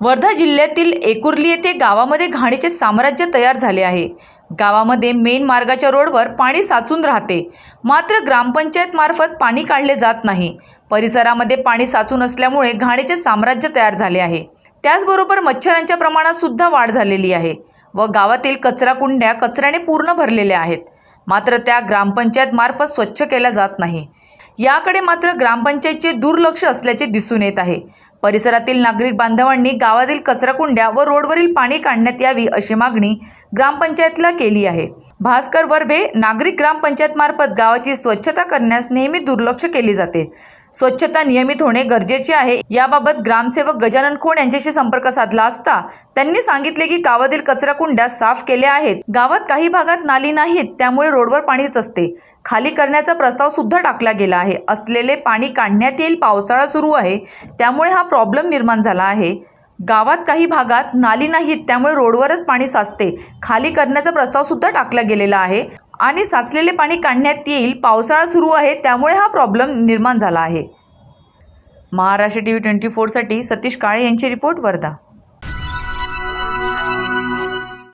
वर्धा जिल्ह्यातील एकुर्ली येथे गावामध्ये घाणीचे साम्राज्य तयार झाले आहे. गावामध्ये मेन मार्गाच्या रोडवर पाणी साचून राहते. मात्र ग्रामपंचायत मार्फत पाणी काढले जात नाही. परिसरामध्ये पाणी साचून असल्यामुळे घाणीचे साम्राज्य तयार झाले आहे. त्याचबरोबर मच्छरांच्या प्रमाणात सुद्धा वाढ झालेली आहे व गावातील कचरा कुंड्या कचऱ्याने पूर्ण भरलेल्या आहेत. मात्र त्या ग्रामपंचायत मार्फत स्वच्छ केल्या जात नाही. याकडे मात्र ग्रामपंचायतचे दुर्लक्ष असल्याचे दिसून येत आहे. परिसरातील नागरिक बांधवांनी गावातील कचराकुंड्या व रोडवरील पाणी काढण्यात यावी अशी मागणी ग्रामपंचायतला केली आहे. भास्कर वरभे नागरिक ग्रामपंचायत मार्फत गावाची स्वच्छता करण्यास नेहमी दुर्लक्ष केले जाते. स्वच्छता नियमित होणे गरजेचे आहे. याबाबत ग्रामसेवक गजानन खोड यांच्याशी संपर्क साधला असता त्यांनी सांगितले की गावातील कचराकुंड्या साफ केल्या आहेत. गावात काही भागात नाली नाहीत त्यामुळे रोडवर पाणीच असते. खाली करण्याचा प्रस्ताव सुद्धा टाकला गेला आहे. असलेले पाणी काढण्यात येईल पावसाळा सुरू आहे. त्यामुळे हा प्रॉब्लेम निर्माण झाला आहे. गावात काही भागात नाली नाहीत त्यामुळे रोडवरच पाणी साचते. खाली करण्याचा प्रस्तावसुद्धा टाकला गेलेला आहे. आणि साचलेले पाणी काढण्यात येईल पावसाळा सुरू आहे त्यामुळे हा प्रॉब्लेम निर्माण झाला आहे. महाराष्ट्र टी व्ही ट्वेंटी फोरसाठी सतीश काळे यांची रिपोर्ट वर्धा.